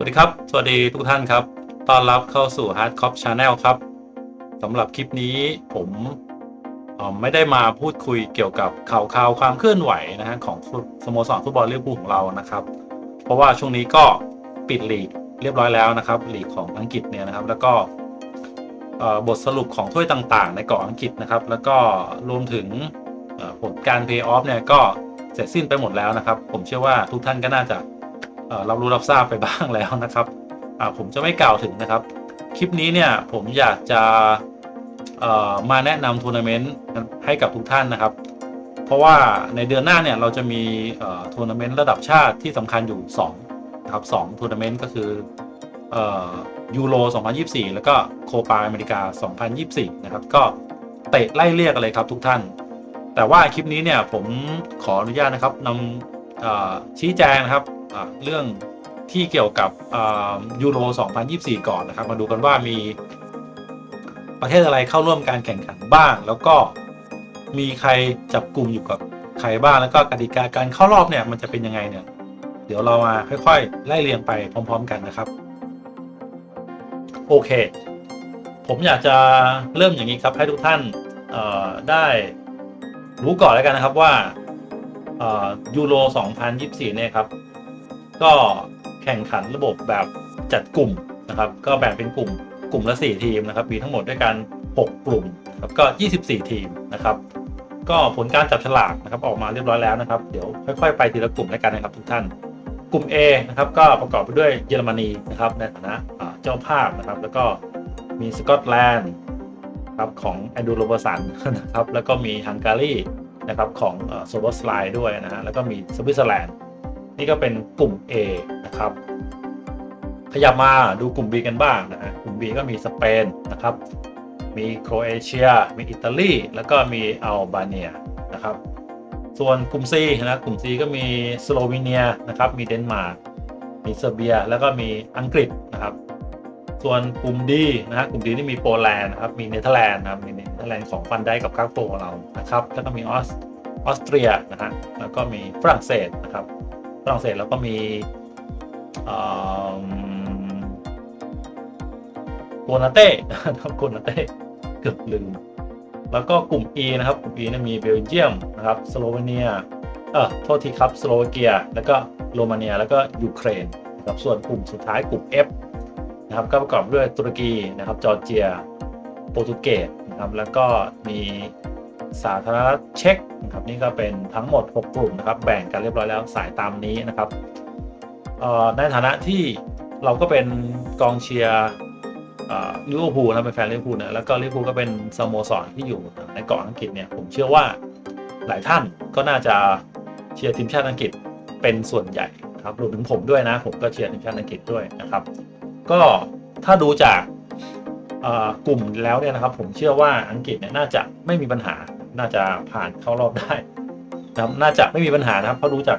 สวัสดีครับ สวัสดีทุกท่านครับ ต้อนรับเข้าสู่ Hard Cop Channel ครับ สำหรับคลิปนี้ผมออไม่ได้มาพูดคุยเกี่ยวกับข่าวข่าวความเคลื่อนไหวนะฮะของสโมสรฟุตบอลลิเวอร์พูลของเรานะครับ เพราะว่าช่วงนี้ก็ปิดลีกเรียบร้อยแล้วนะครับลีกของอังกฤษเนี่ยนะครับ แล้วก็บทสรุปของถ้วยต่างๆ ในเกาะอังกฤษนะครับ แล้วก็รวมถึงผลการเพย์ออฟเนี่ยก็เสร็จสิ้นไปหมดแล้วนะครับ ผมเชื่อว่าทุกท่านก็น่าจะ รับรู้รับทราบไปบ้างแล้วนะครับผมจะไม่กล่าวถึงนะครับ คลิปนี้เนี่ยผมอยากจะมาแนะนำทัวร์นาเมนต์ให้กับทุกท่านนะครับ เพราะว่าในเดือนหน้าเนี่ยเราจะมีทัวร์นาเมนต์ระดับชาติที่สำคัญอยู่2นะครับ2ทัวร์นาเมนต์ก็คือเอ่อยูโร 2024 แล้วก็โคปาอเมริกา 2024 นะครับ ก็เตะไล่เรียกกันเลยครับทุกท่าน แต่ว่าคลิปนี้เนี่ยผมขออนุญาตนะครับนำชี้แจงนะครับ เรื่องที่เกี่ยวกับยูโร 2024 ก่อนนะครับ มาดูกันว่ามีประเทศอะไรเข้าร่วมการแข่งขันบ้าง แล้วก็มีใครจับกลุ่มอยู่กับใครบ้าง แล้วก็กติกาการเข้ารอบเนี่ยมันจะเป็นยังไงเนี่ย เดี๋ยวเรามาค่อยๆ ไล่เรียงไปพร้อม ๆ กันนะครับ โอเค ผมอยากจะเริ่มอย่างนี้ครับให้ทุกท่านได้รู้ก่อนแล้วกันนะครับว่ายูโร 2024 เนี่ยครับ ก็แข่งขันระบบแบบจัดกลุ่มนะครับ ก็แบ่งเป็นกลุ่มกลุ่มละ 4 ทีมนะครับ มีทั้งหมดด้วยกัน 6 กลุ่มครับก็ 24 ทีมนะครับ ก็ผลการจับฉลากนะครับออกมาเรียบร้อยแล้วนะครับ เดี๋ยวค่อยๆ ไปทีละกลุ่มแล้วกันนะครับทุกท่าน กลุ่ม A นะครับก็ประกอบไปด้วยเยอรมนีนะครับในฐานะเจ้าภาพนะครับ แล้วก็มีสกอตแลนด์ครับของแอนดูโรเบสันนะครับ แล้วก็มีฮังการีนะครับของโซโลสไลด์ด้วยนะฮะ แล้วก็มีสวิตเซอร์แลนด์ นี่ก็เป็นกลุ่ม A นะครับ ขยับมาดูกลุ่ม B กันบ้างนะฮะกลุ่ม B ก็มีสเปนนะครับ มีโครเอเชีย มีอิตาลี แล้วก็มีอัลบาเนียนะครับ ส่วนกลุ่ม C นะกลุ่ม C ก็มีสโลวีเนียนะครับ มีเดนมาร์ก มีเซอร์เบีย แล้วก็มีอังกฤษนะครับ ส่วนกลุ่ม D นะฮะกลุ่ม D นี่มีโปแลนด์นะครับ มีเนเธอร์แลนด์นะครับ มีเนเธอร์แลนด์ของฟันได้กับกาโฟของเรานะครับ แล้วก็มีออสออสเตรียนะฮะ แล้วก็มีฝรั่งเศสนะครับ ฝรั่งเศสแล้วก็มีโกนาเต้นะครับโกนาเต้เกือบลืมแล้วก็กลุ่ม E นะครับ กลุ่ม E เนี่ยมีเบลเยียมนะครับ สโลวีเนีย เออโทษทีครับ สโลวาเกีย แล้วก็โรมาเนีย แล้วก็ยูเครนนะครับส่วนกลุ่มสุดท้ายกลุ่ม F นะครับ ก็ประกอบด้วยตุรกีนะครับ จอร์เจีย โปรตุเกสนะครับ แล้วก็มี สาธารณรัฐเช็กนะครับนี่ก็เป็นทั้งหมด 6 กลุ่มนะครับ แบ่งกันเรียบร้อยแล้วสายตามนี้นะครับในฐานะที่เราก็เป็นกองเชียร์ลิเวอร์พูลนะเป็นแฟนลิเวอร์พูลนะแล้วก็ลิเวอร์พูลก็เป็นสโมสรที่อยู่ในเกาะอังกฤษเนี่ยผมเชื่อว่าหลายท่านก็น่าจะเชียร์ทีมชาติอังกฤษเป็นส่วนใหญ่ครับรวมถึงผมด้วยนะ ผมก็เชียร์ทีมชาติอังกฤษด้วยนะครับ ก็ถ้าดูจากกลุ่มแล้วเนี่ยนะครับ ผมเชื่อว่าอังกฤษเนี่ยน่าจะไม่มีปัญหา น่าจะผ่านเข้ารอบได้นะครับน่าจะไม่มีปัญหานะครับเพราะดูจาก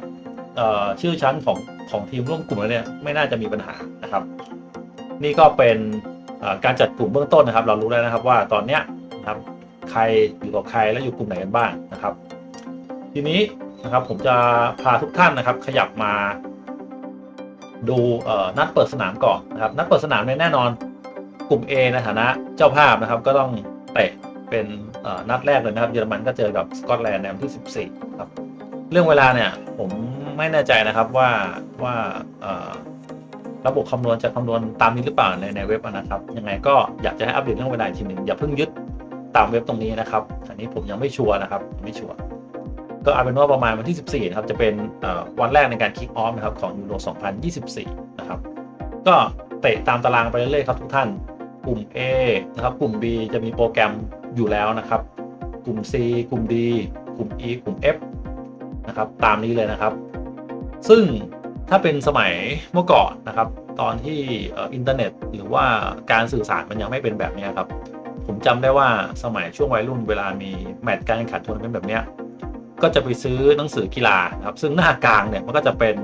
ชื่อชั้นของของทีมร่วมกลุ่มแล้วเนี่ยไม่น่าจะมีปัญหานะครับ นี่ก็เป็นการจัดกลุ่มเบื้องต้นนะครับ เรารู้แล้วนะครับว่าตอนเนี้ยนะครับใครอยู่กับใครและอยู่กลุ่มไหนกันบ้างนะครับ ทีนี้นะครับผมจะพาทุกท่านนะครับ ขยับมาดูนัดเปิดสนามก่อนนะครับ นัดเปิดสนามเนี่ยแน่นอนกลุ่ม A ในฐานะเจ้าภาพนะครับ ก็ต้องเตะเป็น นัดแรกเลยนะครับ เยอรมันก็เจอกับสกอตแลนด์ในวันที่ 14 ครับ เรื่องเวลาเนี่ยผมไม่แน่ใจนะครับว่าว่าระบบคำนวณจะคำนวณตามนี้หรือเปล่าในในเว็บนะครับ ยังไงก็อยากจะให้อัปเดตเรื่องเวลาทีหนึ่งอย่าเพิ่งยึดตามเว็บตรงนี้นะครับ อันนี้ผมยังไม่ชัวร์นะครับไม่ชัวร์ก็เอาเป็นว่าประมาณวันที่ 14 นะครับ จะเป็นวันแรกในการคิกออฟนะครับของยูโร 2024 นะครับ ก็เตะตามตารางไปเรื่อยๆครับทุกท่าน ลุ่ม A นะครับกลุ่ม B จะมีโปรแกรมอยู่แล้วนะครับ กลุ่ม C กลุ่ม D กลุ่ม E กลุ่ม F นะครับตามนี้เลยนะครับ ซึ่งถ้าเป็นสมัยเมื่อก่อนนะครับ ตอนที่อินเทอร์เน็ต หรือว่าการสื่อสารมันยังไม่เป็นแบบนี้ครับ ผมจำได้ว่าสมัยช่วงวัยรุ่นเวลามีแมตช์การแข่งขันทัวร์นาเมนต์แบบนี้ก็จะไปซื้อหนังสือกีฬาครับซึ่งหน้ากลางเนี่ยมันก็จะเป็น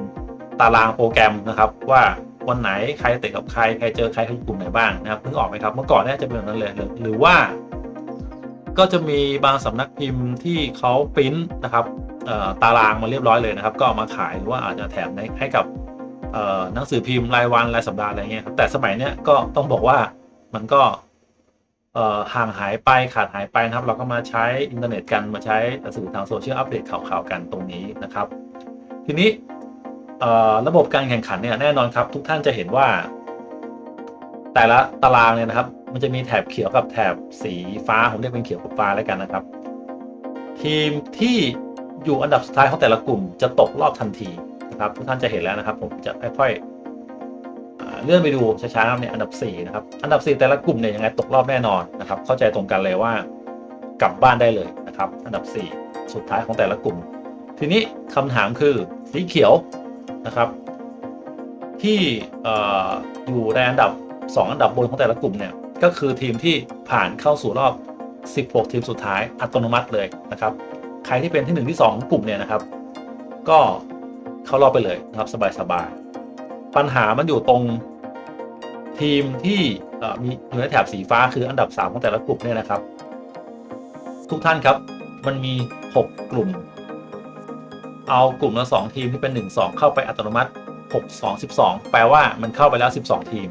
ตารางโปรแกรมนะครับว่า วันไหนใครเตะกับใครใครเจอใครใครอยู่กลุ่มไหนบ้างนะครับเพิ่งออกไหมครับเมื่อก่อนเนี่ยจะเป็นแบบนั้นเลยหรือว่า ก็จะมีบางสำนักพิมพ์ที่เขาปริ้นนะครับตารางมาเรียบร้อยเลยนะครับ ก็เอามาขายหรือว่าอาจจะแถมให้กับหนังสือพิมพ์รายวันรายสัปดาห์อะไรเงี้ยครับแต่สมัยเนี้ยก็ต้องบอกว่ามันก็ห่างหายไปขาดหายไปนะครับ เราก็มาใช้อินเทอร์เน็ตกันมาใช้สื่อทางโซเชียลอัปเดตข่าวๆกันตรงนี้นะครับ ทีนี้ ระบบการแข่งขันเนี่ยแน่นอนครับ ทุกท่านจะเห็นว่า แต่ละตารางเนี่ยนะครับ มันจะมีแถบเขียวกับแถบสีฟ้าผมเรียกเป็นเขียวกับฟ้าแล้วกันนะครับ ทีมที่อยู่อันดับสุดท้ายของแต่ละกลุ่มจะตกรอบทันทีนะครับ ทุกท่านจะเห็นแล้วนะครับ ผมจะค่อยๆเลื่อนไปดูช้าๆนะเนี่ยอันดับ4นะครับอันดับ 4 แต่ละกลุ่มเนี่ยยังไงตกรอบแน่นอนนะครับ เข้าใจตรงกันเลยว่ากลับบ้านได้เลยนะครับ อันดับ 4 สุดท้ายของแต่ละกลุ่ม ทีนี้คำถามคือสีเขียว นะครับ ที่ออยู่ในอันดับ 2 อันดับบนของแต่ละกลุ่มเนี่ยก็คือทีมที่ผ่านเข้าสู่รอบ 16 ทีมสุดท้ายอัตโนมัติเลยนะครับ ใครที่เป็นที่ 1 ที่2ของกลุ่มเนี่ยนะครับ ก็เข้ารอบไปเลยนะครับสบายๆปัญหามันอยู่ตรงทีมที่มีอยู่ในแถบสีฟ้าคืออันดับ 3 ของแต่ละกลุ่มเนี่ยนะครับ ทุกท่านครับมันมี 6 กลุ่ม เอากลุ่มละ2ทีมที่เป็น 1 2 เข้าไปอัตโนมัติ 6 2 12 แปลว่ามันเข้าไปแล้ว 12 ทีม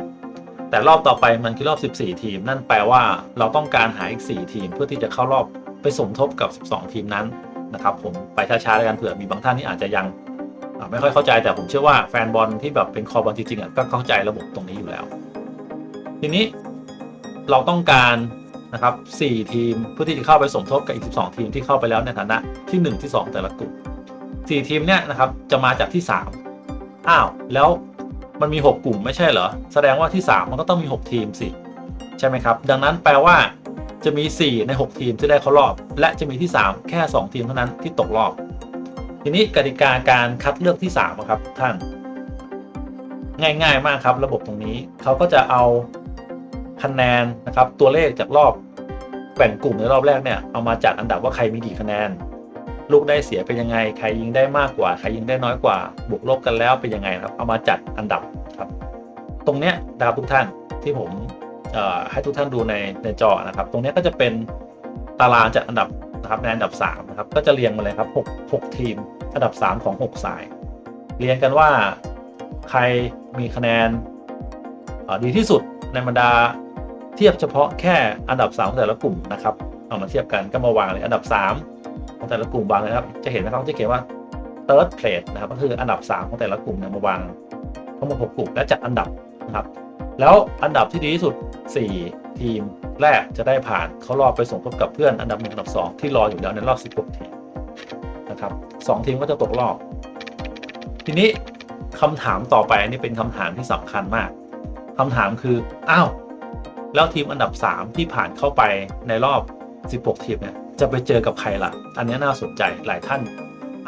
แต่รอบต่อไปมันคือรอบ 14 ทีม นั่นแปลว่าเราต้องการหาอีก 4 ทีม เพื่อที่จะเข้ารอบไปสมทบกับ 12 ทีมนั้นนะครับผมไปช้าๆแล้วกันเผื่อมีบางท่านที่อาจจะยังไม่ค่อยเข้าใจแต่ผมเชื่อว่าแฟนบอลที่แบบเป็นคอบอลจริงๆอะก็เข้าใจระบบตรงนี้อยู่แล้ว ทีนี้เราต้องการนะครับ4ทีมเพื่อที่จะเข้าไปสมทบกับอีก 12 ทีมที่เข้าไปแล้วในฐานะที่ 1 ที่ 2 แต่ละกลุ่ม 4ทีมเนี่ยนะครับจะมาจากที่3อ้าวแล้วมันมี 6 กลุ่มไม่ใช่เหรอ แสดงว่าที่ 3 มันก็ต้องมี 6 ทีมสิ ใช่ไหมครับ ดังนั้นแปลว่าจะมี 4 ใน 6 ทีมที่ได้เข้ารอบ และจะมีที่ 3 แค่ 2 ทีมเท่านั้นที่ตกรอบ ทีนี้กติกาการคัดเลือกที่3ครับทุกท่าน ง่ายๆมากครับระบบตรงนี้เขาก็จะเอาคะแนนนะครับตัวเลขจากรอบแบ่งกลุ่มในรอบแรกเนี่ยเอามาจัดอันดับว่าใครมีกี่คะแนน ลูกได้เสียเป็นยังไง ใครยิงได้มากกว่า ใครยิงได้น้อยกว่า บวกลบกันแล้วเป็นยังไงครับ เอามาจัดอันดับครับ ตรงเนี้ยนะครับทุกท่านที่ผมให้ทุกท่านดูในในจอนะครับ ตรงเนี้ยก็จะเป็นตารางจัดอันดับนะครับในอันดับ3นะครับ ก็จะเรียงมาเลยครับ6 6ทีม อันดับ 3 ของ 6 สาย เรียงกันว่าใครมีคะแนนดีที่สุดในบรรดาเทียบเฉพาะแค่อันดับ3ของแต่ละกลุ่มนะครับเอามาเทียบกันก็มาวางเลยอันดับ 3 ของแต่ละกลุ่มวางเลยนะครับ จะเห็นนะครับจะเขียนว่า third place นะครับ ก็คืออันดับ 3 ของแต่ละกลุ่มเนี่ยมาวางทั้งหมด6กลุ่มและจัดอันดับนะครับ แล้วอันดับที่ดีที่สุด 4 ทีมแรกจะได้ผ่านเข้ารอบไปส่งทบกับเพื่อนอันดับ1อันดับ 2 ที่รออยู่แล้วในรอบ 16 ทีมนะครับสองทีมก็จะตกรอบ ทีนี้คำถามต่อไปอันนี่เป็นคำถามที่สำคัญมากคำถามคือ อ้าว แล้วทีมอันดับ 3 ที่ผ่านเข้าไปในรอบ 16 ทีมเนี่ยจะไปเจอกับใครล่ะ อันนี้น่าสนใจหลายท่าน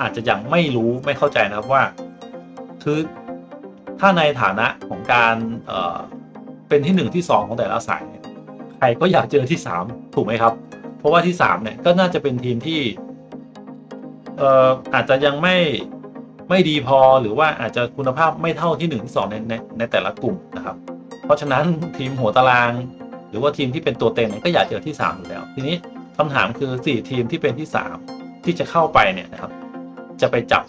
อาจจะยังไม่รู้ไม่เข้าใจนะครับว่าคือถ้าในฐานะของการเเป็นที่หนึ่งที่สองของแต่ละสายเนี่ยใครก็อยากเจอที่สามถูกไหมครับ เพราะว่าที่สามเนี่ยก็น่าจะเป็นทีมที่เอ่ออาจจะยังไม่ไม่ดีพอหรือว่าอาจจะคุณภาพไม่เท่าที่หนึ่งที่สองในในในแต่ละกลุ่มนะครับ เพราะฉะนั้นทีมหัวตาราง รือว่าทีมที่เป็นตัวเต็งก็อยากเจอที่สามอยู่แล้ว ทีนี้คำถามคือสี่ทีมที่เป็นที่สามที่จะเข้าไปเนี่ยนะครับ จะไปจับ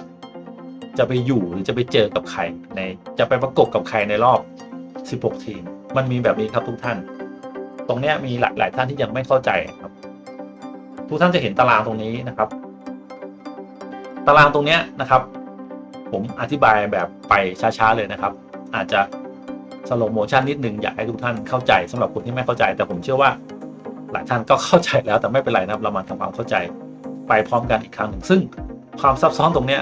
จะไปอยู่หรือจะไปเจอกับใครในจะไปประกบกับใครในรอบ 16 ทีม มันมีแบบนี้ครับทุกท่าน ตรงนี้มีหลายหลายท่านที่ยังไม่เข้าใจครับ ทุกท่านจะเห็นตารางตรงนี้นะครับ ตารางตรงนี้นะครับ ผมอธิบายแบบไปช้าๆเลยนะครับ อาจจะ สโลโมชันนิดนึงอยากให้ทุกท่านเข้าใจสำหรับคนที่ไม่เข้าใจ แต่ผมเชื่อว่าหลายท่านก็เข้าใจแล้วแต่ไม่เป็นไรนะครับเรามาทำความเข้าใจไปพร้อมกันอีกครั้งหนึ่งซึ่งความซับซ้อนตรงเนี้ย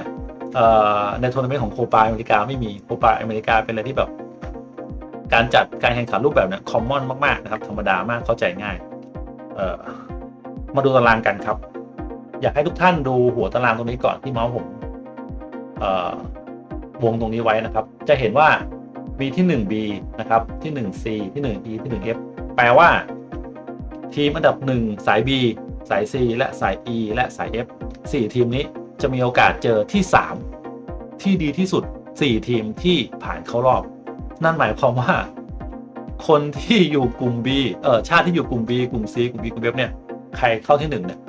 ในทัวร์นาเมนต์ของโคปาอเมริกาไม่มีโคปาอเมริกาเป็นอะไรที่แบบ การจัดการแข่งขันรูปแบบเนี้ยคอมมอนมากๆนะครับธรรมดามากเข้าใจง่ายมาดูตารางกันครับ อยากให้ทุกท่านดูหัวตารางตรงนี้ก่อนที่เมาส์ผมวงตรงนี้ไว้นะครับ จะเห็นว่า มีที่ 1B นะครับที่ 1C ที่ 1E ที่ 1F แปลว่า ทีมอันดับ 1 สาย B สาย C และสาย E และสาย F 4 ทีมนี้จะมีโอกาสเจอที่ 3 ที่ดีที่สุด 4 ทีมที่ผ่านเข้ารอบ นั่นหมายความว่า คนที่อยู่กลุ่ม B เออชาติที่อยู่กลุ่ม B กลุ่ม C กลุ่ม B กลุ่ม F เนี่ยใครเข้าที่ 1 เนี่ย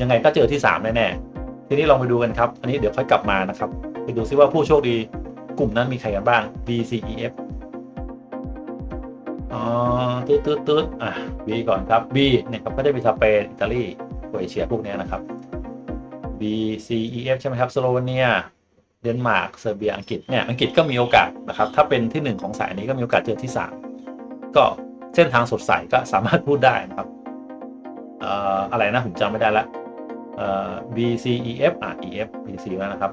ยังไงก็เจอที่ 3 แน่ๆทีนี้ลองไปดูกันครับ อันนี้เดี๋ยวค่อยกลับมานะครับ ไปดูซิว่าผู้โชคดี กลุ่มนั้นมีใครกันบ้าง B C E F อ๋อตืดตืดตืดอะ B ก่อนครับ B เนี่ยครับก็ได้มีสเปนอิตาลีโครเอเชียพวกเนี้ยนะครับ B C E F ใช่ไหมครับสโลเวเนียเดนมาร์กเซอร์เบียอังกฤษเนี่ยอังกฤษก็มีโอกาสนะครับ ถ้าเป็นที่หนึ่งของสายนี้ก็มีโอกาสเจอที่สามก็เส้นทางสดใสก็สามารถพูดได้นะครับเอ่ออะไรนะผมจำไม่ได้ละเอ่อ B C E F อะ E F B C แล้วนะครับ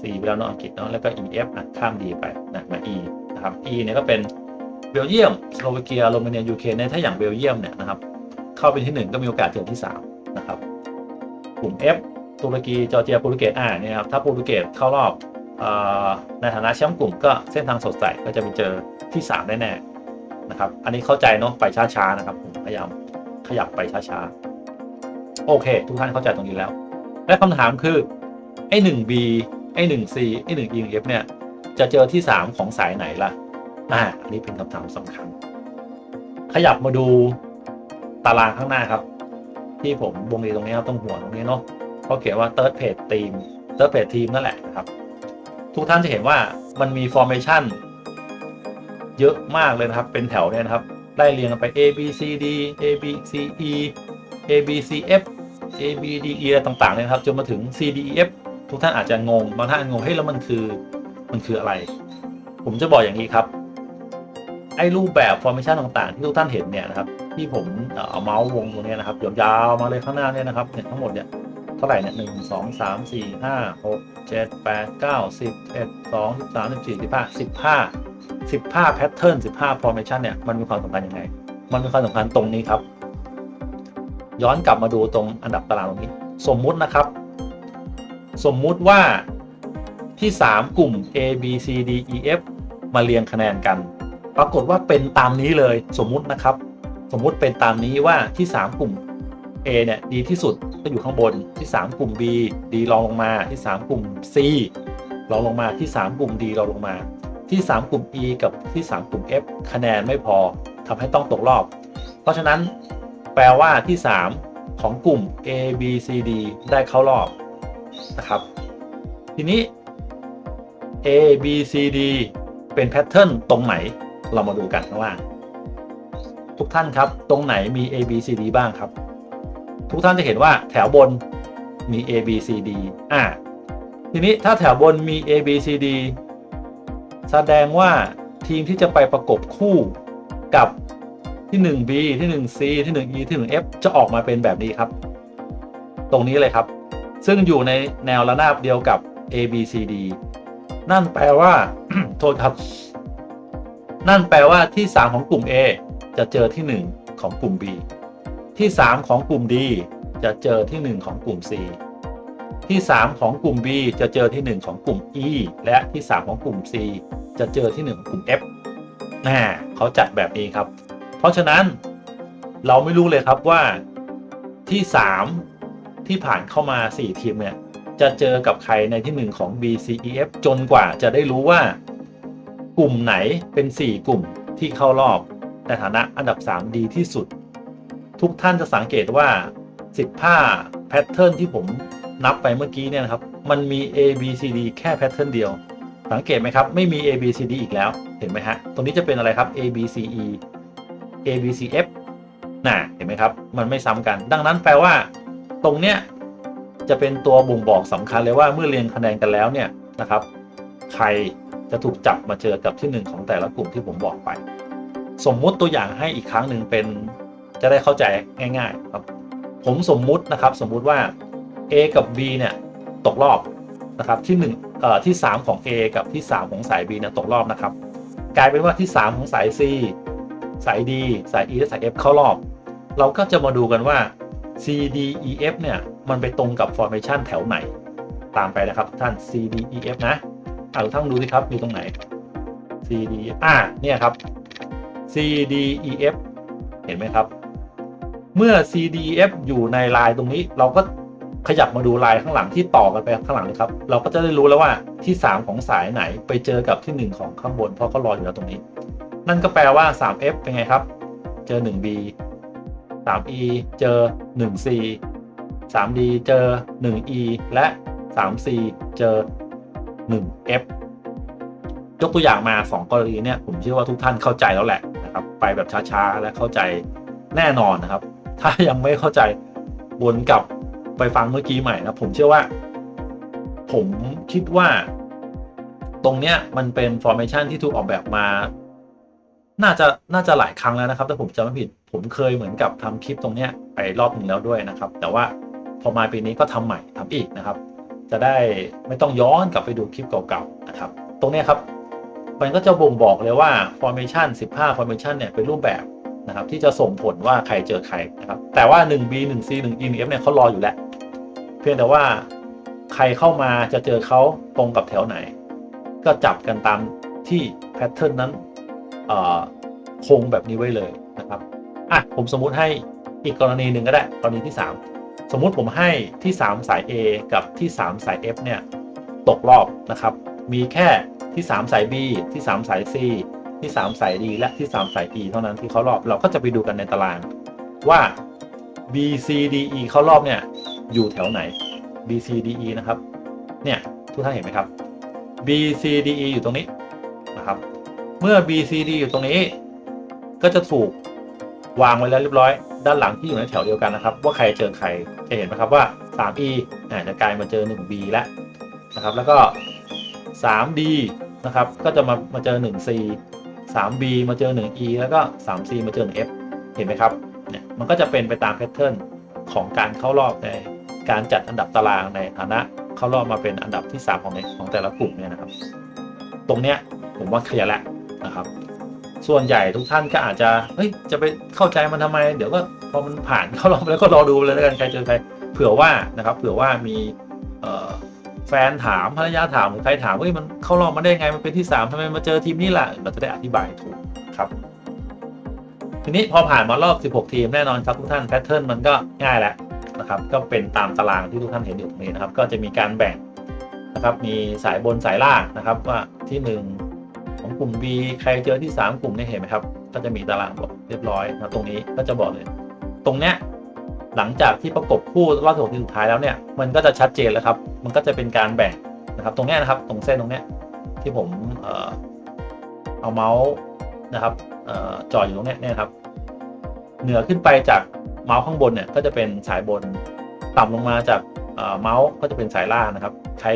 C ไปแล้วเนาะอังกฤษเนาะแล้วก็ E F อะข้าม D ไปนะมา E นะครับ E เนี่ยก็เป็นเบลเยียมสโลวาเกียโรมาเนียยูเครนเนี่ยถ้าอย่างเบลเยียมเนี่ยนะครับเข้าเป็นที่หนึ่งก็มีโอกาสเจอที่สามนะครับกลุ่ม F ตุรกีจอร์เจียโปรตุเกสอ่าเนี่ยครับถ้าโปรตุเกสเข้ารอบออในฐานะแชมป์กลุ่มก็เส้นทางสดใสก็จะไปเจอที่สามแน่ๆนะครับอันนี้เข้าใจเนาะไปช้าๆนะครับผมพยายามขยับไปช้าๆโอเค ทุกท่านเข้าใจตรงนี้แล้ว และคำถามคือไอ้หนึ่ง B ไอ้หนึ่ง C ไอ้หนึ่ง EF เนี่ย จะเจอที่สามของสายไหนล่ะ อ่า อันนี้เป็นคำถามสำคัญ ขยับมาดูตารางข้างหน้าครับ ที่ผมวงเรีตรงนี้ครับตรงหัวตรงนี้เนาะเขาเขียนว่า third page team third page team นั่นแหละนะครับ ทุกท่านจะเห็นว่ามันมี formation เยอะมากเลยนะครับ เป็นแถวเนี่ยนะครับ ไล่เรียงกันไป A B C D A B C E A B C F A B D E อะไรต่างๆเนี่ยนะครับ จนมาถึง C D E F ทุกท่านอาจจะงงบางท่านงงเฮ้ยแล้วมันคือมันคืออะไร ผมจะบอกอย่างนี้ครับไอ้รูปแบบ formation ต่างๆ ที่ทุกท่านเห็นเนี่ยนะครับที่ผมเอาเมาส์วงตรงนี้นะครับยาวๆมาเลยข้างหน้าเนี่ยนะครับเนี่ยทั้งหมดเนี่ยเท่าไหร่เนี่ยหนึ่งสองสามสี่ห้าหกเจ็ดแปดเก้าสิบเอ็ดสองสิบสามสิบสี่สิบห้าสิบห้าสิบห้าแพทเทิร์นสิบห้า formation เนี่ยมันมีความสำคัญยังไง มันมีความสำคัญตรงนี้ครับ ย้อนกลับมาดูตรงอันดับตารางตรงนี้ สมมุตินะครับ สมมุติว่าที่ 3 กลุ่ม A B C D E F มาเรียงคะแนนกัน ปรากฏว่าเป็นตามนี้เลยสมมุตินะครับ สมมุติเป็นตามนี้ว่าที่ 3 กลุ่ม A เนี่ยดีที่สุดก็อยู่ข้างบนที่ 3 กลุ่ม B ดีรองลงมาที่ 3 กลุ่ม C รองลงมาที่ 3 กลุ่ม D รองลงมา ที่ 3 กลุ่ม E กับที่ 3 กลุ่ม F คะแนนไม่พอทำให้ต้องตกรอบ เพราะฉะนั้นแปลว่าที่ 3 ของกลุ่ม A B C D ได้เข้ารอบ นะครับ ทีนี้ A B C D เป็นแพทเทิร์นตรงไหน เรามาดูกันข้างล่าง ทุกท่านครับ ตรงไหนมี A B C D บ้างครับ ทุกท่านจะเห็นว่าแถวบนมี A B C D อ่า ทีนี้ถ้าแถวบนมี A B C D แสดงว่าทีมที่จะไปประกบคู่กับที่ 1B ที่ 1C ที่ 1E ที่ 1F จะออกมาเป็นแบบนี้ครับ ตรงนี้เลยครับ ซึ่งอยู่ในแนวระนาบเดียวกับ A B C D นั่นแปลว่า โทษครับ นั่นแปลว่าที่ 3 ของกลุ่ม A จะเจอที่ 1 ของกลุ่ม B ที่ 3 ของกลุ่ม D จะเจอที่ 1 ของกลุ่ม C ที่ 3 ของกลุ่ม B จะเจอที่ 1 ของกลุ่ม E และที่ 3 ของกลุ่ม C จะเจอที่ 1 ของกลุ่ม F น่เขาจัดแบบนี้ครับ เพราะฉะนั้นเราไม่รู้เลยครับว่าที่ 3 ที่ผ่านเข้ามา 4 ทีมเนี่ยจะเจอกับใครในที่ 1 ของ B C E F จนกว่าจะได้รู้ว่ากลุ่มไหนเป็น 4 กลุ่มที่เข้ารอบในฐานะอันดับ 3 ดีที่สุด ทุกท่านจะสังเกตว่า 15 แพทเทิร์นที่ผมนับไปเมื่อกี้เนี่ยนะครับ มันมี A B C D แค่แพทเทิร์นเดียว สังเกตไหมครับ ไม่มี A B C D อีกแล้ว เห็นไหมฮะ ตรงนี้จะเป็นอะไรครับ A B C E A B C F น่ะ เห็นไหมครับ มันไม่ซ้ำกัน ดังนั้นแปลว่า ตรงเนี้ยจะเป็นตัวบ่งบอกสำคัญเลยว่าเมื่อเรียงคะแนนกันแล้วเนี่ยนะครับ ใครจะถูกจับมาเจอกับที่หนึ่งของแต่ละกลุ่มที่ผมบอกไป สมมุติตัวอย่างให้อีกครั้งหนึ่งเป็นจะได้เข้าใจง่าย ๆ ครับ ผมสมมุตินะครับ สมมุติว่า A กับ B เนี่ยตกรอบนะครับที่1เอ่อที่ 3 ของ A กับที่ 3 ของสาย B เนี่ยตกรอบนะครับ กลายเป็นว่าที่ 3 ของสาย C สาย D สาย E และสาย F เข้ารอบ เราก็จะมาดูกันว่า C D E F เนี่ย มันไปตรงกับ formation แถวไหน ตามไปนะครับท่าน C D E F นะเอาท่านดูสิครับมีตรงไหน C D อ่าเนี่ยครับ C D E F เห็นไหมครับ เมื่อ C D E F อยู่ในลายตรงนี้ เราก็ขยับมาดูลายข้างหลังที่ต่อกันไปข้างหลังเลยครับ เราก็จะได้รู้แล้วว่าที่ 3 ของสายไหนไปเจอกับที่ 1 ของข้างบน เพราะเขารออยู่แล้วตรงนี้ นั่นก็แปลว่า 3F เป็นไงครับ เจอ 1B 3E เจอ 1C 3D เจอ 1E และ 3C เจอ 1F ยกตัวอย่างมา 2 กรณีเนี่ยผมเชื่อว่าทุกท่านเข้าใจแล้วแหละนะครับไปแบบช้าๆ และเข้าใจแน่นอนนะครับ ถ้ายังไม่เข้าใจวนกลับไปฟังเมื่อกี้ใหม่นะผมเชื่อว่า ผมคิดว่า ตรงเนี้ยมันเป็น formation ที่ถูกออกแบบมา น่าจะน่าจะหลายครั้งแล้วนะครับถ้าผมจำไม่ผิด ผมเคยเหมือนกับทำคลิปตรงเนี้ยไปรอบหนึ่งแล้วด้วยนะครับ แต่ว่าพอมาปีนี้ก็ทำใหม่ทำอีกนะครับ จะได้ไม่ต้องย้อนกลับไปดูคลิปเก่าๆนะครับ ตรงเนี้ยครับมันก็จะบ่งบอกเลยว่า formation 15 formation เนี่ยเป็นรูปแบบนะครับที่จะส่งผลว่าใครเจอใครนะครับ แต่ว่า 1B 1C 1E 1F เนี่ยเขารออยู่แล้ว เพียงแต่ว่าใครเข้ามาจะเจอเขาตรงกับแถวไหน ก็จับกันตามที่แพทเทิร์นนั้น คงแบบนี้ไว้เลยนะครับอะผมสมมุติให้อีกกรณีหนึ่งก็ได้กรณีที่ 3 สมมุติผมให้ที่ 3 สาย A กับที่ 3 สาย F เนี่ยตกรอบนะครับ มีแค่ที่ 3 สาย B ที่ 3 สาย C ที่ 3 สาย D และที่ 3 สาย E เท่านั้นที่เขารอบเราก็จะไปดูกันในตารางว่า B C D E เข้ารอบเนี่ยอยู่แถวไหน B C D E นะครับเนี่ยทุกท่านเห็นไหมครับ B C D E อยู่ตรงนี้ เมื่อ B C D อยู่ตรงนี้ ก็จะถูกวางไว้แล้วเรียบร้อย ด้านหลังที่อยู่ในแถวเดียวกันนะครับ ว่าใครเจอใครจะเห็นไหมครับว่า 3E อ่าจะกลายมาเจอ 1B แล้วนะครับ แล้วก็ 3D นะครับก็จะมามาเจอ 1C 3B มาเจอ 1E แล้วก็ 3C มาเจอ 1F เห็นไหมครับเนี่ยมันก็จะเป็นไปตามแพทเทิร์นของการเข้ารอบในการจัดอันดับตารางในฐานะเข้ารอบมาเป็นอันดับที่ 3 ของในของแต่ละกลุ่มเนี่ยนะครับ ตรงเนี้ยผมว่าเคลียร์แล้ว นะครับ ส่วนใหญ่ทุกท่านก็อาจจะเฮ้ยจะไปเข้าใจมันทำไม เดี๋ยวก็พอมันผ่านเข้ารอบไปแล้วก็รอดูเลยแล้วกันใครเจอใครเผื่อว่านะครับเผื่อว่ามีแฟนถามภรรยาถามหรือใครถามว่ามันเข้ารอบมาได้ไงมันเป็นที่3ทำไมมาเจอทีมนี้ล่ะเราจะได้อธิบายถูกครับ ทีนี้พอผ่านมารอบ 16 ทีมแน่นอนครับทุกท่านแพทเทิร์นมันก็ง่ายแล้วนะครับ ก็เป็นตามตารางที่ทุกท่านเห็นอยู่ตรงนี้นะครับ ก็จะมีการแบ่งนะครับ มีสายบนสายล่างนะครับว่าที่ 1 ของกลุ่ม B ใครเจอที่ 3 กลุ่มนี้เห็นไหมครับ ก็จะมีตารางบอกเรียบร้อยนะตรงนี้ก็จะบอกเลย ตรงเนี้ยหลังจากที่ประกบคู่รอบ16ทีมสุดท้ายแล้วเนี่ยมันก็จะชัดเจนแล้วครับ มันก็จะเป็นการแบ่งนะครับ ตรงเนี้ยนะครับ ตรงเส้นตรงเนี้ยที่ผมเอ่อเอาเมาส์นะครับเอ่อจ่ออยู่ตรงเนี้ยเนี่ยครับ เหนือขึ้นไปจากเมาส์ข้างบนเนี่ยก็จะเป็นสายบนต่ำลงมาจากเมาส์ก็จะเป็นสายล่างนะครับ ใคร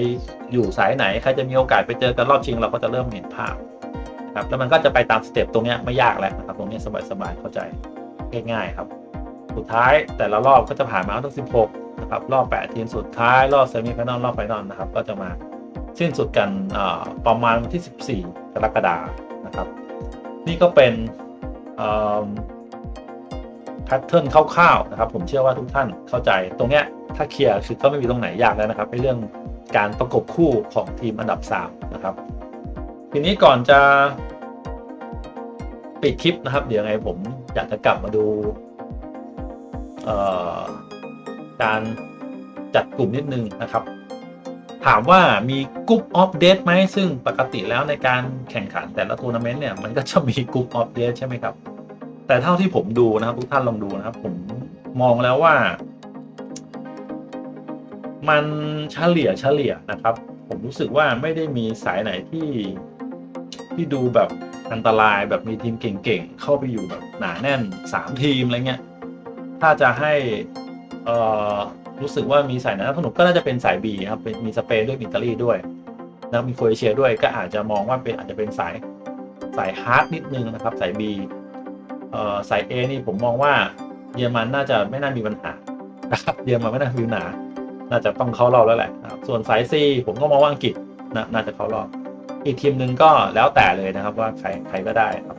อยู่สายไหน ใครจะมีโอกาสไปเจอกันรอบชิงเราก็จะเริ่มเห็นภาพ ครับแล้วมันก็จะไปตามสเต็ปตรงนี้ไม่ยากแล้วนะครับตรงนี้สบายๆเข้าใจง่ายๆครับ สุดท้ายแต่ละรอบก็จะผ่านมาทั้ง 16 นะครับ รอบ 8 ทีมสุดท้ายรอบเซมิไฟนอลรอบไฟนอลนะครับ ก็จะมาสิ้นสุดกันประมาณวันที่ 14 กรกฎาคมนะครับ นี่ก็เป็นแพทเทิร์นคร่าวๆนะครับ ผมเชื่อว่าทุกท่านเข้าใจตรงเนี้ยถ้าเคลียร์คือก็ไม่มีตรงไหนยากแล้วนะครับในเรื่องการประกบคู่ของทีมอันดับ 3 นะครับ ทีนี้ก่อนจะปิดคลิปนะครับ เดี๋ยวไงผมอยากจะกลับมาดูการจัดกลุ่มนิดนึงนะครับ ถามว่ามีกรุ๊ปออฟเดตไหมซึ่งปกติแล้วในการแข่งขันแต่ละทัวร์นาเมนต์เนี่ยมันก็จะมีกรุ๊ปออฟเดตใช่ไหมครับ แต่เท่าที่ผมดูนะครับ ทุกท่านลองดูนะครับ ผมมองแล้วว่า มันเฉลี่ยเฉลี่ยนะครับ ผมรู้สึกว่าไม่ได้มีสายไหนที่ ที่ดูแบบอันตรายแบบมีทีมเก่งๆ เข้าไปอยู่แบบหนาแน่น 3 ทีมอะไรเงี้ย ถ้าจะให้รู้สึกว่ามีสายไหนสนุกก็น่าจะเป็นสาย B ครับเป็นมีสเปนด้วยอิตาลีด้วยแล้วมีโครเอเชียด้วยก็อาจจะมองว่าเป็นอาจจะเป็นสายสายฮาร์ดนิดนึงนะครับ สาย B เอ่อสาย A นี่ผมมองว่าเยอรมันน่าจะไม่น่ามีปัญหานะครับเยอรมันไม่น่ามีปัญหาน่าจะต้องเข้ารอบแล้วแหละนะครับส่วนสาย C ผมก็มองว่าอังกฤษนะน่าจะเข้ารอบ อีกทีมหนึ่งก็แล้วแต่เลยนะครับว่าใครใครก็ได้ครับ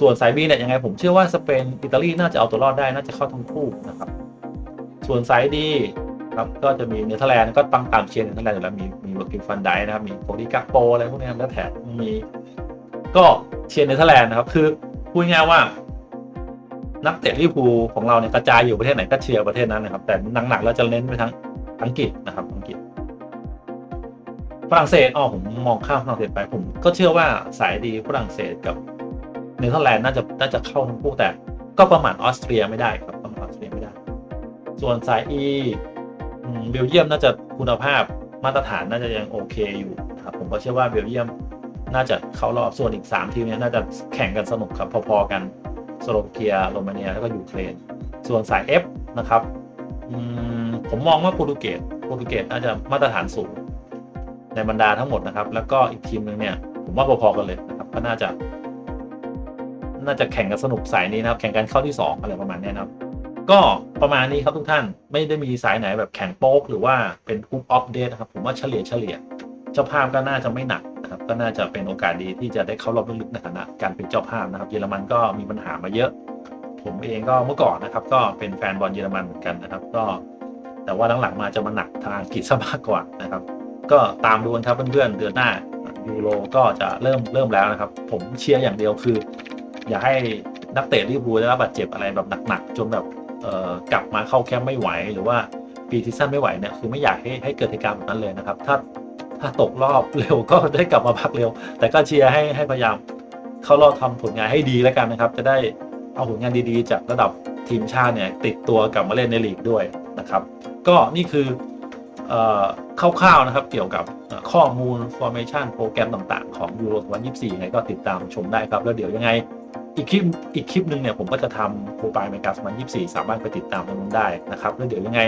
ส่วนสาย B เนี่ยยังไงผมเชื่อว่าสเปนอิตาลีน่าจะเอาตัวรอดได้น่าจะเข้าทั้งคู่นะครับ ส่วนสาย D ครับก็จะมีเนเธอร์แลนด์ก็ตั้งตามเชียร์เนเธอร์แลนด์อยู่แล้วมีมีวอร์กินฟันไดนะครับมีโปรดิกักโปอะไรพวกนี้แล้วแถมมีก็เชียร์เนเธอร์แลนด์นะครับคือพูดง่ายว่า นักเตะลิเวอร์พูลของเราเนี่ยกระจายอยู่ประเทศไหนก็เชียร์ประเทศนั้นนะครับ แต่หนักๆเราจะเน้นไปทั้งอังกฤษนะครับอังกฤษ ฝรั่งเศสอ๋อผมมองข้ามฝรั่งเศสไปผมก็เชื่อว่าสายดีฝรั่งเศสกับเนเธอร์แลนด์น่าจะน่าจะเข้าทั้งคู่แต่ ก็ประมาณออสเตรียไม่ได้ครับประมาณออสเตรียไม่ได้ ส่วนสายอืมเบลเยียมน่าจะคุณภาพมาตรฐานน่าจะยังโอเคอยู่ครับผมก็เชื่อว่าเบลเยียมน่าจะเข้ารอบส่วนอีก 3 ทีมนี้น่าจะแข่งกันสนุกครับพอๆกันสโลวาเกียโรมาเนียแล้วก็ยูเครน ส่วนสาย F นะครับมผมมองว่าโปรตุเกสโปรตุเกสน่าจะมาตรฐานสูง ในบรรดาทั้งหมดนะครับ แล้วก็อีกทีมหนึ่งเนี่ย ผมว่าพอๆกันเลยนะครับ ก็น่าจะ น่าจะแข่งกันสนุกสายนี้นะครับ แข่งกันเข้าที่2อะไรประมาณนี้นะครับ ก็ประมาณนี้ครับทุกท่านไม่ได้มีสายไหนแบบแข่งโป๊กหรือว่าเป็นกรุ๊ปออฟเดตนะครับ ผมว่าเฉลี่ยเฉลี่ยเจ้าภาพก็น่าจะไม่หนักนะครับ ก็น่าจะเป็นโอกาสดีที่จะได้เข้ารอบลึกๆในฐานะการเป็นเจ้าภาพนะครับ เยอรมันก็มีปัญหามาเยอะ ผมเองก็เมื่อก่อนนะครับ ก็เป็นแฟนบอลเยอรมันเหมือนกันนะครับ ก็ แต่ว่าหลังๆมาจะมาหนักทางอังกฤษซะมากกว่านะครับ ก็ตามดูกันครับเพื่อนๆเดือนหน้ายูโรก็จะเริ่มเริ่มแล้วนะครับ ผมเชียร์อย่างเดียวคือ อย่าให้นักเตะลิเวอร์พูลได้รับบาดเจ็บอะไรแบบหนักๆจนแบบเออกลับมาเข้าแคมป์ไม่ไหว หรือว่าปีซีซั่นไม่ไหวเนี่ยคือไม่อยากให้ให้เกิดเหตุการณ์แบบนั้นเลยนะครับ ถ้าถ้าตกรอบเร็วก็ได้กลับมาพักเร็ว แต่ก็เชียร์ให้ให้พยายามเข้ารอบทำผลงานให้ดีแล้วกันนะครับ จะได้เอาผลงานดีๆ จากระดับทีมชาติเนี่ยติดตัวกลับมาเล่นในลีกด้วยนะครับ ก็นี่คือ คร่าวๆนะครับเกี่ยวกับข้อมูล formation โปรแกรมต่างๆ ของยูโร2024ยังไงก็ติดตามชมได้ครับ แล้วเดี๋ยวยังไงอีกคลิปอีกคลิปหนึ่งเนี่ยผมก็จะทำโปรไฟล์เมกา2024สามารถไปติดตามตรงนั้นได้นะครับ แล้วเดี๋ยวยังไง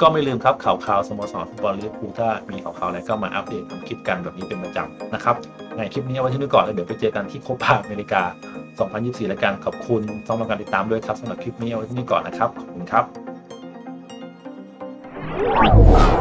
ก็ไม่ลืมครับข่าวข่าวสโมสรฟุตบอลลิเวอร์พูลถ้ามีข่าวข่าวอะไรก็มาอัปเดตทำคลิปกันแบบนี้เป็นประจำนะครับ ในคลิปนี้เอาไว้ที่นี่ก่อนแล้วเดี๋ยวไปเจอกันที่โคปาอเมริกา 2024 แล้วกันขอบคุณสำหรับการติดตามด้วยครับสำหรับคลิปนี้เอาไว้ที่นี่ก่อนนะครับขอบคุณครับ